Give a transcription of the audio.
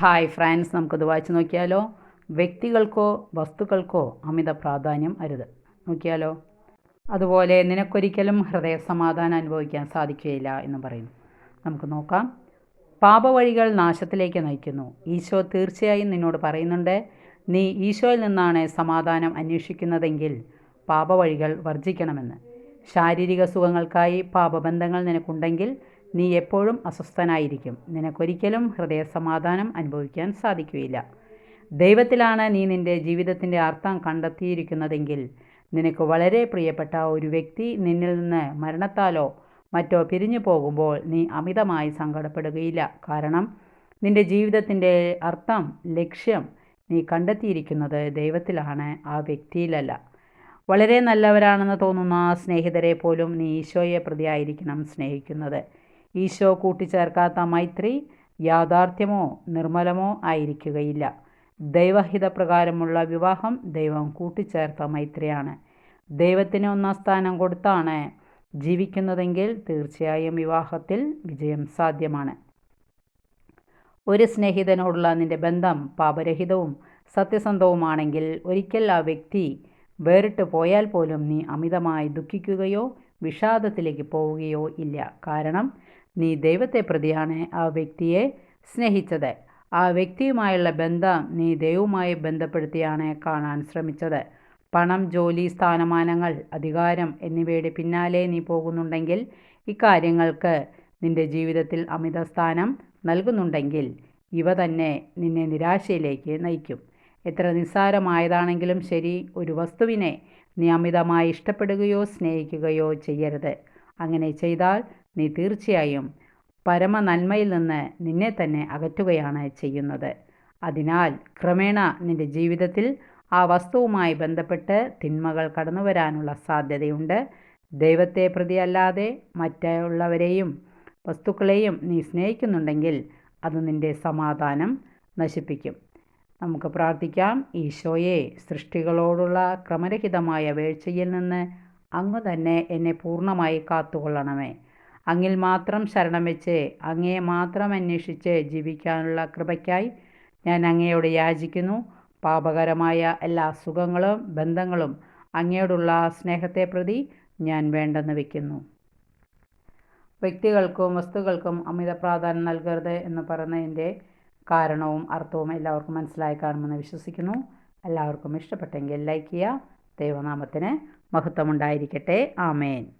Hi France നമുക്കത് വായിച്ചു നോക്കിയാലോ? വ്യക്തികൾക്കോ വസ്തുക്കൾക്കോ അമിത പ്രാധാന്യം അരുത്. നോക്കിയാലോ? അതുപോലെ നിനക്കൊരിക്കലും ഹൃദയ സമാധാനം അനുഭവിക്കാൻ സാധിക്കുകയില്ല എന്ന് പറയുന്നു. നമുക്ക് നോക്കാം. പാപവഴികൾ നാശത്തിലേക്ക് നയിക്കുന്നു. ഈശോ തീർച്ചയായും നിന്നോട് പറയുന്നുണ്ട് നീ ഈശോയിൽ നിന്നാണ് സമാധാനം അന്വേഷിക്കുന്നതെങ്കിൽ പാപവഴികൾ വർജിക്കണമെന്ന് ശാരീരിക സുഖങ്ങൾക്കായി പാപബന്ധങ്ങൾ നിനക്കുണ്ടെങ്കിൽ നീ എപ്പോഴും അസ്വസ്ഥനായിരിക്കും. നിനക്കൊരിക്കലും ഹൃദയ സമാധാനം അനുഭവിക്കാൻ സാധിക്കുകയില്ല. ദൈവത്തിലാണ് നീ നിന്റെ ജീവിതത്തിന്റെ അർത്ഥം കണ്ടെത്തിയിരിക്കുന്നതെങ്കിൽ നിനക്ക് വളരെ പ്രിയപ്പെട്ട ഒരു വ്യക്തി നിന്നിൽ നിന്ന് മരണത്താലോ മറ്റോ പിരിഞ്ഞു പോകുമ്പോൾ നീ അമിതമായി സങ്കടപ്പെടുകയില്ല. കാരണം നിന്റെ ജീവിതത്തിന്റെ അർത്ഥം ലക്ഷ്യം നീ കണ്ടെത്തിയിരിക്കുന്നത് ദൈവത്തിലാണ് ആ വ്യക്തിയിലല്ല. വളരെ നല്ലവരാണെന്ന് തോന്നുന്ന സ്നേഹിതരെ പോലും നീ ഈശോയെ പ്രതിയായിരിക്കണം സ്നേഹിക്കുന്നത്. ഈശോ കൂട്ടിച്ചേർക്കാത്ത മൈത്രി യാഥാർത്ഥ്യമോ നിർമ്മലമോ ആയിരിക്കുകയില്ല. ദൈവഹിതപ്രകാരമുള്ള വിവാഹം ദൈവം കൂട്ടിച്ചേർത്ത മൈത്രിയാണ്. ദൈവത്തിന് ഒന്നാം സ്ഥാനം കൊടുത്താണ് ജീവിക്കുന്നതെങ്കിൽ തീർച്ചയായും വിവാഹത്തിൽ വിജയം സാധ്യമാണ്. ഒരു സ്നേഹിതനോടുള്ള നിന്റെ ബന്ധം പാപരഹിതവും സത്യസന്ധവുമാണെങ്കിൽ ഒരിക്കൽ ആ വ്യക്തി വേറിട്ട് പോയാൽ പോലും നീ അമിതമായി ദുഃഖിക്കുകയോ വിഷാദത്തിലേക്ക് പോവുകയോ ഇല്ല. കാരണം നീ ദൈവത്തെ പ്രതിയാണ്. ആ വ്യക്തിയെ സ്നേഹിച്ചത്. ആ വ്യക്തിയുമായുള്ള ബന്ധം നീ ദൈവവുമായി ബന്ധപ്പെടുത്തിയാണ് കാണാൻ ശ്രമിച്ചത്. പണം ജോലി സ്ഥാനമാനങ്ങൾ അധികാരം എന്നിവയുടെ പിന്നാലെ നീ പോകുന്നുണ്ടെങ്കിൽ ഇക്കാര്യങ്ങൾക്ക് നിന്റെ ജീവിതത്തിൽ അമിത സ്ഥാനം നൽകുന്നുണ്ടെങ്കിൽ ഇവ തന്നെ നിന്നെ നിരാശയിലേക്ക് നയിക്കും. എത്ര നിസ്സാരമായതാണെങ്കിലും ശരി ഒരു വസ്തുവിനെ നീ അമിതമായി ഇഷ്ടപ്പെടുകയോ സ്നേഹിക്കുകയോ ചെയ്യരുത്. അങ്ങനെ ചെയ്താൽ നീ തീർച്ചയായും പരമ നന്മയിൽ നിന്ന് നിന്നെ തന്നെ അകറ്റുകയാണ് ചെയ്യുന്നത്. അതിനാൽ ക്രമേണ നിന്റെ ജീവിതത്തിൽ ആ വസ്തുവുമായി ബന്ധപ്പെട്ട് തിന്മകൾ കടന്നു വരാനുള്ള സാധ്യതയുണ്ട്. ദൈവത്തെ പ്രതിയല്ലാതെ മറ്റുള്ളവരെയും വസ്തുക്കളെയും നീ സ്നേഹിക്കുന്നുണ്ടെങ്കിൽ അത് നിന്റെ സമാധാനം നശിപ്പിക്കും. നമുക്ക് പ്രാർത്ഥിക്കാം. ഈശോയെ സൃഷ്ടികളോടുള്ള ക്രമരഹിതമായ വീഴ്ചയിൽ നിന്ന് അങ്ങ് തന്നെ എന്നെ പൂർണമായി കാത്തുകൊള്ളണമേ. അങ്ങിൽ മാത്രം ശരണം വെച്ച് അങ്ങയെ മാത്രം അന്വേഷിച്ച് ജീവിക്കാനുള്ള കൃപയ്ക്കായി ഞാൻ അങ്ങയോട് യാചിക്കുന്നു. പാപകരമായ എല്ലാ സുഖങ്ങളും ബന്ധങ്ങളും അങ്ങയോടുള്ള സ്നേഹത്തെ പ്രതി ഞാൻ വേണ്ടെന്ന് വയ്ക്കുന്നു വ്യക്തികൾക്കും വസ്തുക്കൾക്കും അമിത പ്രാധാന്യം നൽകരുത് എന്ന് പറയുന്നതിന്റെ കാരണവും അർത്ഥവും എല്ലാവർക്കും മനസ്സിലായി കാണുമെന്ന് വിശ്വസിക്കുന്നു. എല്ലാവർക്കും ഇഷ്ടപ്പെട്ടെങ്കിൽ ലൈക്ക് ചെയ്യുക ദൈവനാമത്തിന് മഹത്വമുണ്ടായിരിക്കട്ടെ. ആമേൻ.